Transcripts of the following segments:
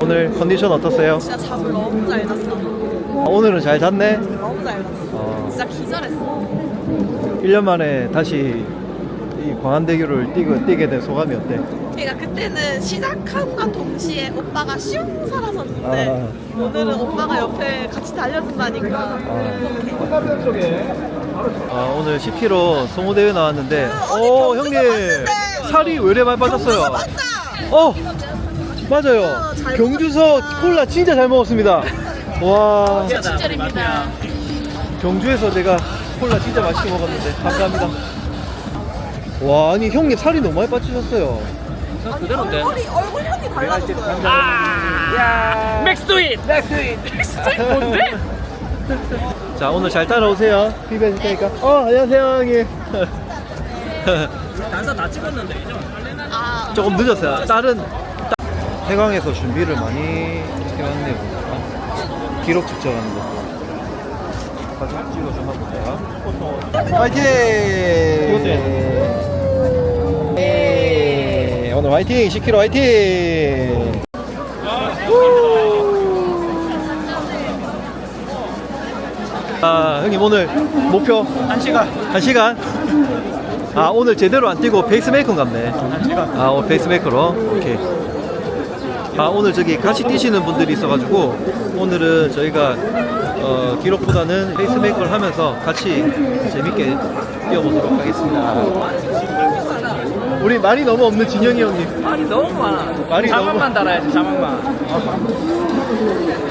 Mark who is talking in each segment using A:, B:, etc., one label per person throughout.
A: 오늘 컨디션 어떠세요?
B: 진짜 잠을 너무 잘 잤어.
A: 아, 오늘은 잘 잤네?
B: 너무 잘 잤어.
A: 어,
B: 진짜 기절했어.
A: 1년 만에 다시 이 광안대교를 뛰고, 뛰게 된 소감이 어때?
B: 그러니까 그때는 시작함과 동시에 오빠가 슝 사라졌는데
A: 아.
B: 오늘은 오빠가 옆에 같이 달려준다니까 행복해.
A: 아, 오늘 10km 송호대회 나왔는데
B: 어디
A: 오
B: 경주에서
A: 형님
B: 봤는데.
A: 살이 왜 이래 많이 빠졌어요?
B: 경주에서 봤다.
A: 어 맞아요 경주서. 콜라 진짜 잘 먹었습니다 와
B: 친절입니다.
A: 경주에서 내가 콜라 진짜 맛있게 먹었는데 감사합니다 와 아니 형님 살이 너무 많이 빠지셨어요
C: 그대로인데.
B: 얼굴이 얼굴 형이 달라졌어요.
C: 아! 맥스 트윗! 맥스 트윗! 맥스 트윗 뭔데?
A: 자 오늘 잘 따라오세요 비벼 줄 테니까 어 안녕하세요 형님
C: 단사 다 찍었는데 이제
B: 아,
A: 조금 늦었어요. 다른 해광에서 준비를 많이 해왔네요 기록 측정하는 거. 사진 찍어 좀 해보자 화이팅! 예, 오늘 화이팅! 10km 화이팅! 아 형님 오늘 목표? 1시간. 1시간 아 오늘 제대로 안 뛰고 페이스메이커 같네 1시간 아 오늘 페이스메이커로 오케이 아 오늘 저기 같이 뛰시는 분들이 있어가지고 오늘은 저희가 어, 기록보다는 페이스메이커를 하면서 같이 재밌게 뛰어보도록 하겠습니다 우리 말이 너무 없는 진영이 형님
C: 말이 너무 많아.
A: 말이
C: 자막만 달아야지 자막만.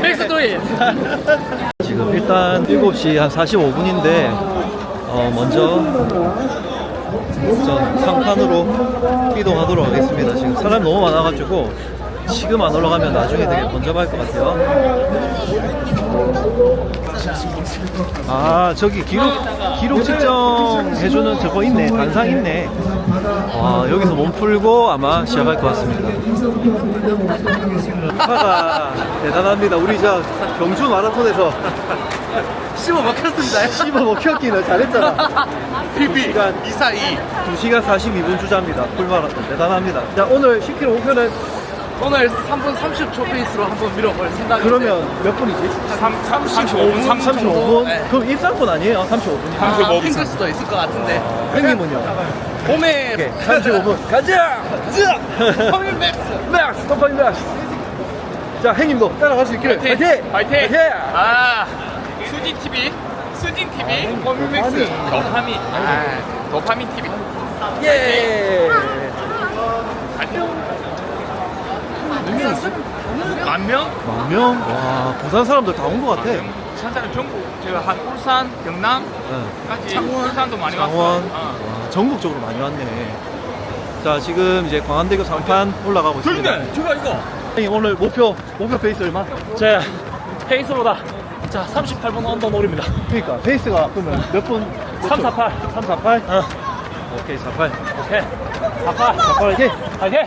C: 맥스 트윗!
A: 지금 일단 7시 한 45분인데 어, 먼저 전 상판으로 이동하도록 하겠습니다. 지금 사람 너무 많아가지고 지금 안 올라가면 나중에 되게 번잡할 것 같아요. 아 저기 기록 기록 측정 해주는 저거 있네 단상 있네. 와 여기서 몸 풀고 아마 시작할 것 같습니다. 파가 대단합니다. 우리 저 경주 마라톤에서
D: 씹어 먹혔습니다.
A: 씹어 먹혔기는 잘했잖아.
D: PB
A: 시간
D: 242.
A: 2시간 42분 주자입니다. 풀마라톤 대단합니다. 자 오늘 10km 목표는
D: 오늘 3분 30초 페이스로 한번 밀어보겠습니다.
A: 그러면 몇 분이지?
D: 35분,
A: 35분?
D: 네.
A: 그럼 입상권 아니에요? 35분이?
D: 아, 힘들 수도 있을 것 같은데.
A: 형님은요?
D: 봄에
A: 오케이 35분 가자!
D: 커밀 맥스.
A: 맥스! 터파이 맥스! 자 형님도 따라갈 수 있기를
D: 화이팅!
A: 화이팅!
D: 화이팅! 아, 수진 TV, 수진 TV, 커밀 맥스, 도파민. 아, 도파민 TV.
A: 예!
D: 만 명?
A: 만 명? 와 부산 사람들 다 온 것 같아
D: 산사는 전국 제가 한 울산, 경남까지 울산도 많이 왔어요. 어.
A: 와, 전국적으로 많이 왔네 자 지금 이제 광안대교 상판 올라가고 있습니다
D: 저거 이거.
A: 오늘 목표 목표 페이스 얼마?
C: 제 페이스로다. 자, 38분 언더 노립니다.
A: 그러니까 페이스가 그러면 몇 분?
C: 348.
A: 348?
C: 어,
A: 오케이 48
C: 오케이. 48.
A: 48 화이팅!
C: 파이팅!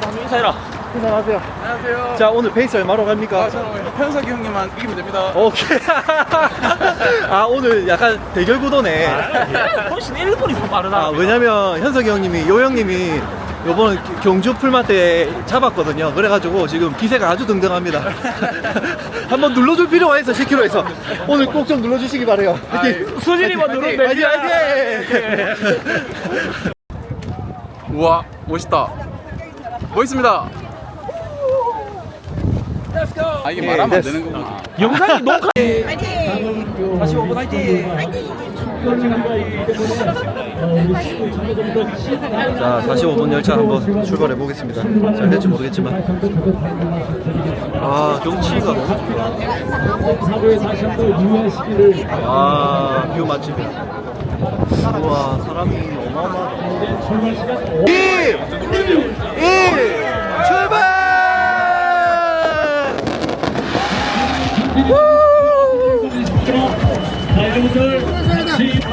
C: 한번 인사해라.
A: 인사하세요
D: 안녕하세요.
A: 자 오늘 페이스 얼마로 갑니까?
D: 아, 저는 현석이 형님만 이기면 됩니다.
A: 오케이 아 오늘 약간 대결 구도네
C: 훨씬 1분이 더 빠르다.
A: 아 왜냐면 현석이 형님이 요 형님이 요번 경주 풀마 때 잡았거든요 그래가지고 지금 기세가 아주 등등합니다 한번 눌러줄 필요가 있어 10km에서 오늘 꼭 좀 눌러주시기 바래요 화이팅
C: 수진이만
A: 화이팅!
C: 누르면
A: 화이팅 화이팅
D: 우와, 멋있다. 멋있습니다. 아, 이게
A: 예,
D: 말하면 안
A: 됐어.
D: 되는 거구나.
C: 영상이 녹화.
B: 화이팅!
C: 45분 화이팅!
A: 자 45분 열차 한번 출발해 보겠습니다. 잘 될지 모르겠지만. 아 경치가 너무 좋다 아 뷰 맛집. 우와 사람이 어마어마하다. 1 1 출발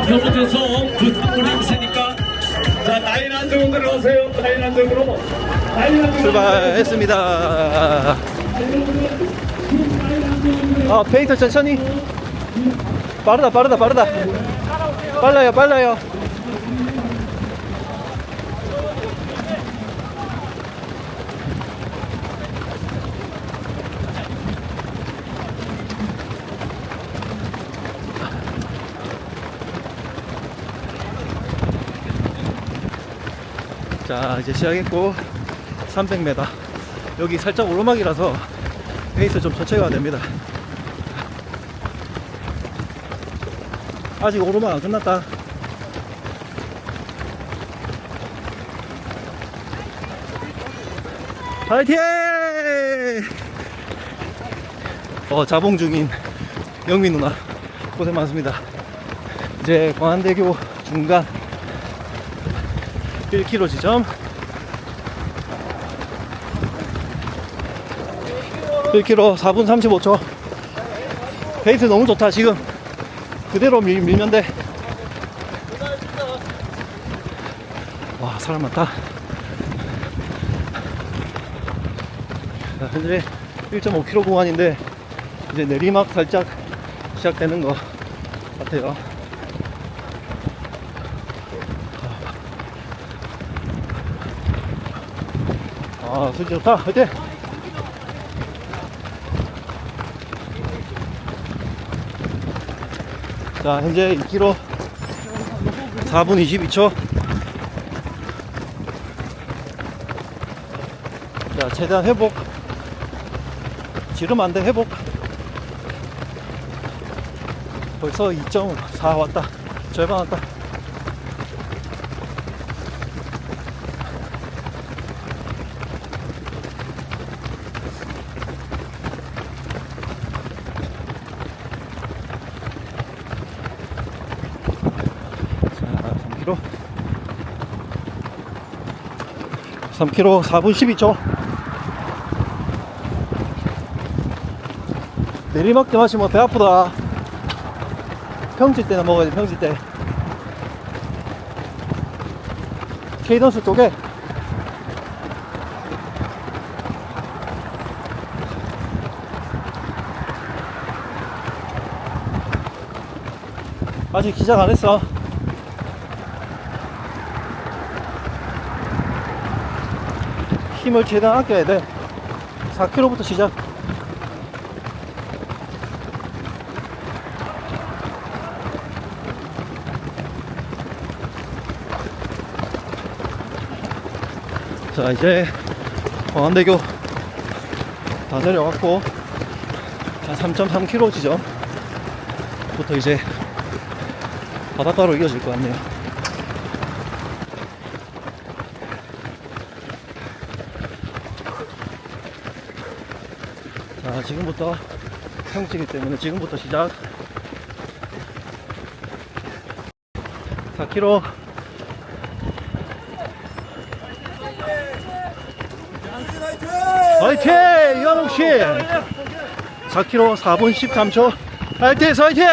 E: 여러분께서 부탁을 해주시니까. 자 라인 안쪽으로 안쪽으로 라인 안쪽으로
A: 출발했습니다. 아 페이스 천천히. 빠르다 빠르다 빠르다. 빨라요 빨라요 자 이제 시작했고 300m 여기 살짝 오르막이라서 페이스 좀 천천히 가야 됩니다 아직 오르막 안 끝났다 파이팅! 어, 자봉 중인 영민 누나 고생 많습니다. 이제 광안대교 중간 1km 지점. 1km 4분 35초. 페이스 너무 좋다 지금. 그대로 밀, 밀면 돼와 사람 많다. 자, 현재 1.5km 구간인데 이제 내리막 살짝 시작되는 것 같아요. 아, 수지 좋다. 화이팅! 자, 현재 2km 4분 22초. 자, 최대한 회복. 지르면 안 돼, 회복. 벌써 2.4 왔다. 절반 왔다. 자, 3km. 3km 4분 12초. 내리막대 마시면 배 아프다. 평지 때나 먹어야 돼, 평지 때. 케이던스 쪽에. 아직 시작 안 했어. 힘을 최대한 아껴야 돼. 4km부터 시작. 자 이제 광안대교 다 내려왔고 한 3.3km 지점부터 이제 바닷가로 이어질 것 같네요 지금부터 평지기 때문에 지금부터 시작 4km 화이팅! 이한옥 씨! 4km 4분 13초. 화이팅! 화이팅!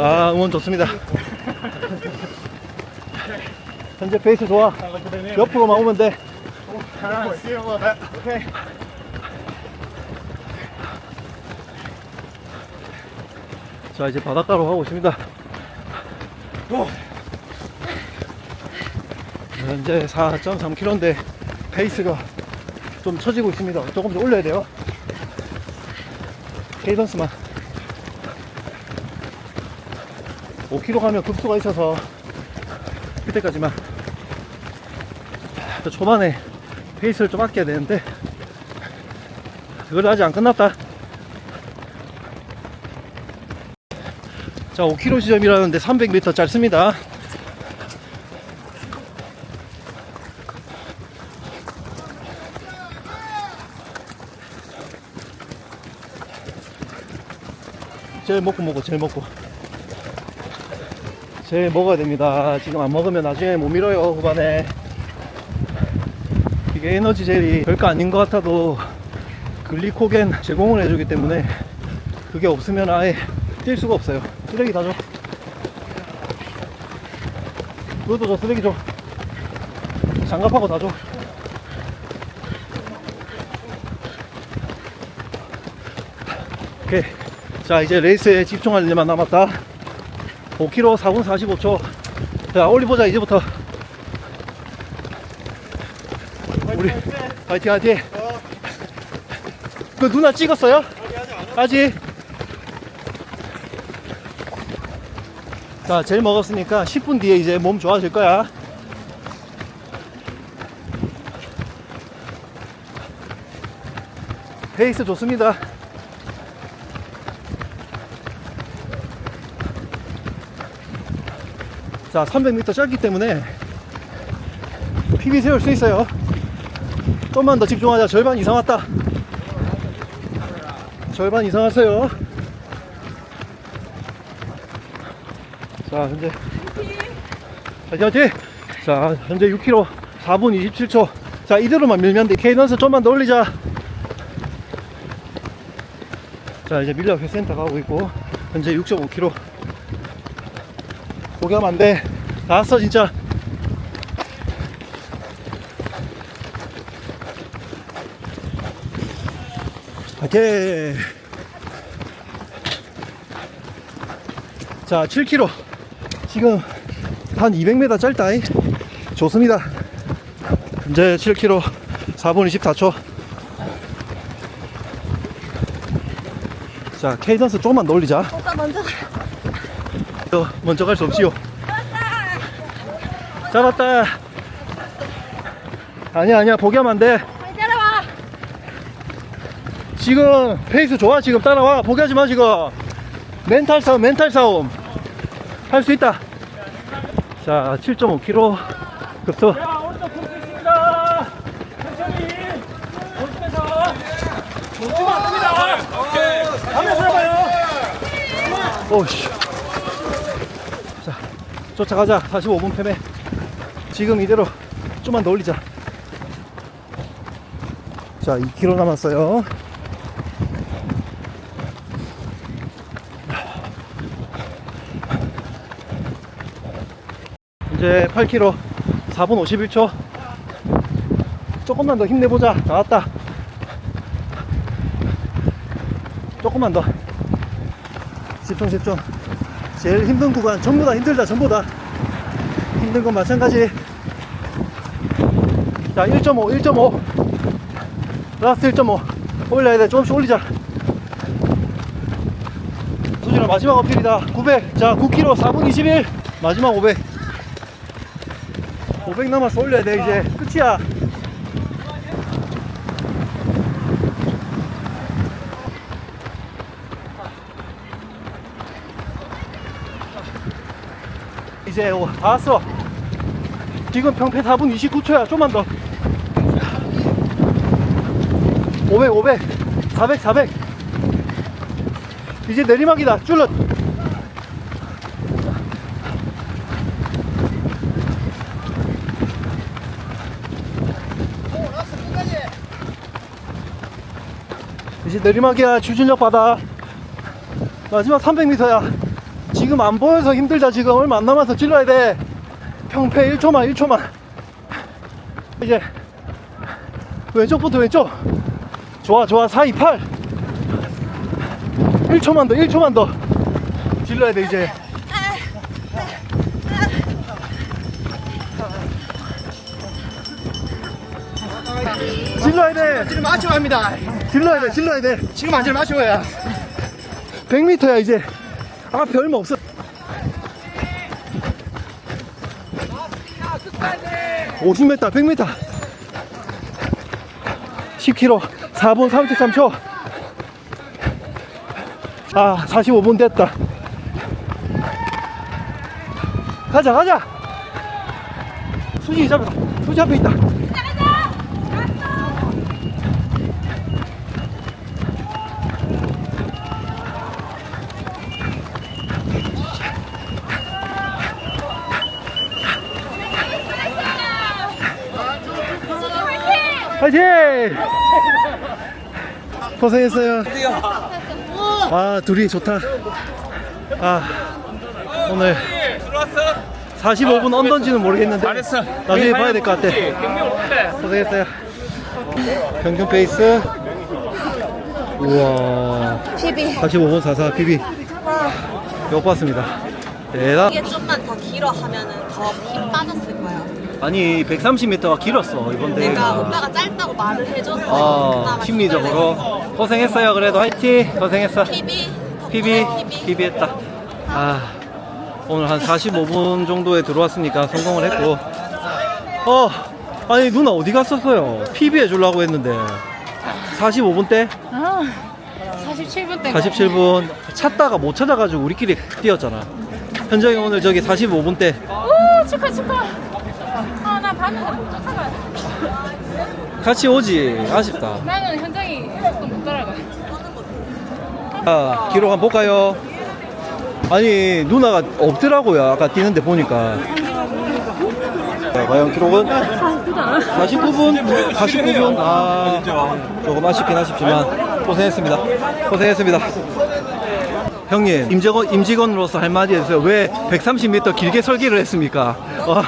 A: 아, 응원 좋습니다. 현재 페이스 좋아. 옆으로만 오면 돼. 자, 이제 바닷가로 가고 있습니다. 현재 4.3km인데 페이스가 좀 처지고 있습니다. 조금 더 올려야 돼요. 케이던스만 5km 가면 급수가 있어서 그때까지만 또 초반에 페이스를 좀 아껴야 되는데 그걸 아직 안 끝났다. 자 5km 지점이라는데 300m 짧습니다. 제일 먹고 먹고 제일 먹고. 제일 먹어야 됩니다. 지금 안 먹으면 나중에 못 밀어요 후반에. 이게 에너지 젤이 별거 아닌 것 같아도 글리코겐 제공을 해주기 때문에 그게 없으면 아예 뛸 수가 없어요 쓰레기 다 줘. 그것도 줘 쓰레기 줘. 장갑하고 다 줘. 오케이. 자 이제 레이스에 집중할 일만 남았다. 5km 4분 45초. 자 올리보자 이제부터. 우리 화이팅 화이팅. 그 누나 찍었어요? 아직 자, 제일 먹었으니까 10분 뒤에 이제 몸 좋아질 거야. 페이스 좋습니다. 자, 300m 짧기 때문에 PB 세울 수 있어요. 좀만 더 집중하자. 절반 이상 왔다. 절반 이상 왔어요. 자, 현재. 화이팅, 화이팅! 자, 현재 6km 4분 27초. 자, 이대로만 밀면 돼. 케이던스 좀만 더 올리자. 자, 이제 밀려 회센터 가고 있고, 현재 6.5km. 포기하면 안 돼. 다 왔어, 진짜. 오케이. 자, 7km. 지금 한 200m 짧다. 이. 좋습니다. 이제 7km 4분 24초. 자, 케이던스 조금만 더 올리자.
B: 오빠 먼저 가.
A: 저 먼저 갈 수 없지요. 잡았다. 아니야, 아니야. 포기하면 안 돼.
B: 빨리 따라와.
A: 지금 페이스 좋아. 지금 따라와. 포기하지 마, 지금. 멘탈 싸움, 멘탈 싸움. 할 수 있다. 자, 7.5km 급소.
C: 자, 오른쪽 볼수 있습니다. 천천히. 조심해서. 놓치면 안 됩니다.
D: 오케이.
C: 가면서 잡아요.
A: 오씨. 자, 쫓아가자. 45분 패배. 지금 이대로 좀만 더 올리자. 자, 2km 남았어요. 이제 8km 4분 51초. 조금만 더 힘내보자. 나왔다. 조금만 더. 집중 집중. 제일 힘든 구간 전부 다 힘들다 전부 다. 힘든 건 마찬가지. 자 1.5 1.5 라스트 1.5 올려야 돼. 조금씩 올리자. 수진아 마지막 어필이다. 900자 9km 4분 21 마지막 500 500 남았어 올려야 돼 이제 끝이야 이제 오, 다 왔어. 지금 평패 4분 29초야. 좀만 더. 500, 500, 400, 400. 이제 내리막이다. 줄럿. 이제 내리막이야. 추진력 받아. 마지막 300m야. 지금 안 보여서 힘들다. 지금 얼마 안 남아서 질러야 돼. 평패 1초만 1초만. 이제 왼쪽부터 왼쪽. 좋아 좋아. 4 2 8 1초만 더 1초만 더. 질러야 돼 이제. 질러야 돼.
F: 지금 마시고 합니다.
A: 질러야 돼 질러야 돼.
F: 지금 완전 마시고 야.
A: 100m야 이제. 앞에 얼마 없어. 50m 100m 10km 4분 33초. 아 45분 됐다. 가자 가자. 수지 잡았다 수지 앞에 있다 화이팅! 고생했어요. 아, 둘이 좋다. 아, 오늘
D: 들어왔어.
A: 45분 언던지는 모르겠는데. 나중에 봐야 될 것 같아. 고생했어요. 평균 페이스. 우와.
B: PB.
A: 45분 44 PB. 못 봤습니다. 대단.
B: 이게 좀만 더 길어 하면은 더 힘 빠졌을 거야.
A: 아니, 130m가 길었어, 이번
B: 내가
A: 대회가.
B: 오빠가 짧다고 말을 해줘서
A: 어,
B: 그나마
A: 심리적으로. 고생했어요, 그래도 화이팅! 고생했어.
B: PB.
A: PB, PB 했다. 아, 오늘 한 45분 정도에 들어왔으니까 성공을 했고. 어, 아니, 누나 어디 갔었어요? PB 해주려고 했는데. 45분대?
F: 아, 47분 때.
A: 47분 찾다가 못 찾아가지고 우리끼리 뛰었잖아. 현정이 오늘 저기 45분대.
F: 오, 축하, 축하. 아, 나 봤는데 못 쫓아가.
A: 같이 오지. 아쉽다.
F: 나는 현장이 속도 못 따라가.
A: 자, 기록 한번 볼까요? 아니, 누나가 없더라고요. 아까 뛰는데 보니까. 자, 과연 기록은? 49분? 49분? 아, 조금 아쉽긴 아쉽지만, 고생했습니다. 고생했습니다. 형님, 임직원, 임직원으로서 할 말이 있어요. 왜 130m 길게 설계를 했습니까? 어,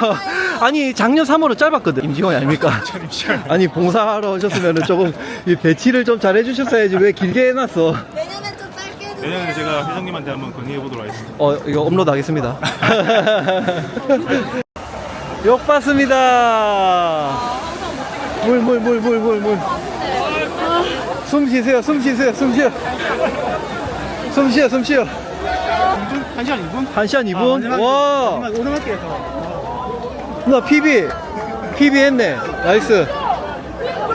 A: 아니, 작년 3월은 짧았거든. 임직원이 아닙니까? 아니, 봉사하러 오셨으면 조금 이 배치를 좀 잘 해주셨어야지. 왜 길게 해놨어?
B: 내년엔 좀 짧게 해주세요.
G: 내년에 제가 회장님한테 한번 건의해 보도록 하겠습니다.
A: 어 이거 업로드 하겠습니다. 욕 받습니다. 물 물 물 물 물 물. 숨 쉬세요. 숨 쉬세요. 숨 쉬어. 숨 쉬어. 숨 쉬어.
G: 1시간 2분?
A: 1시간 2분? 와.
G: 오르막길에서
A: 누 나 PB. PB 했네. 나이스.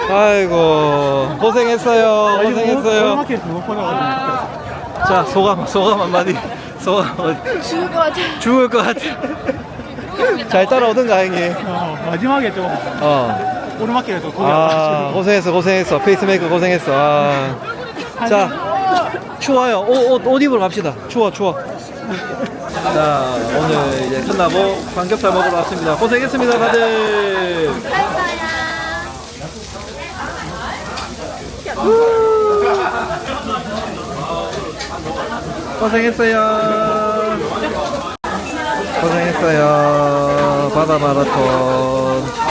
A: 아이고 고생했어요. 고생했어요.
G: 못 보내가지고
A: 자 소감 소감 한마디. 소감
B: 죽을 것 같아.
A: 죽을 것 같아. 잘 따라오던가 형님.
G: 어, 마지막에 좀
A: 어.
G: 오르막길에서 거기
A: 아
G: 와가지고
A: 고생했어 고생했어 페이스메이커 고생했어 아. 자 추워요 옷, 옷, 옷 입으러 갑시다 추워 추워 자 오늘 이제 끝나고 삼겹살 먹으러 왔습니다. 고생했습니다 다들. 고생했어요. 고생했어요. 바다 마라톤